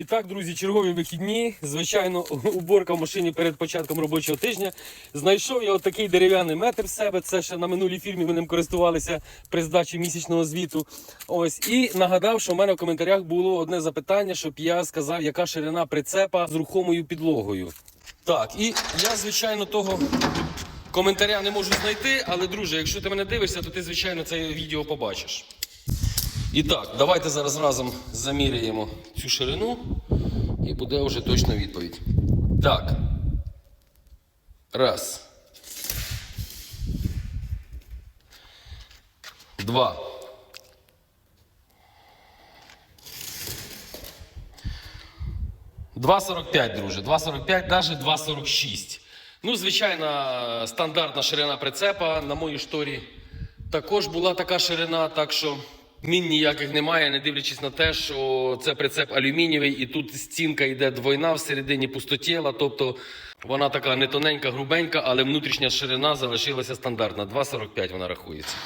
І так, друзі, чергові вихідні. Звичайно, уборка в машині перед початком робочого тижня. Знайшов я отакий дерев'яний метр в себе. Це ще на минулій фірмі ми ним користувалися при здачі місячного звіту. Ось і нагадав, що в мене в коментарях було одне запитання, щоб я сказав, яка ширина прицепа з рухомою підлогою. Так, і я, звичайно, того коментаря не можу знайти, але, друже, якщо ти мене дивишся, то ти, звичайно, це відео побачиш. І так, давайте зараз разом заміряємо цю ширину і буде вже точно відповідь. Так. Раз. Два. Два сорок п'ять, друже. 2,45, навіть 2,46. Ну, звичайна стандартна ширина прицепа на моїй шторі. Також була така ширина, так що мін ніяких немає, не дивлячись на те, що це прицеп алюмінієвий, і тут стінка йде двойна всередині пустотіла. Тобто вона така не тоненька, грубенька, але внутрішня ширина залишилася стандартна. 2,45 вона рахується.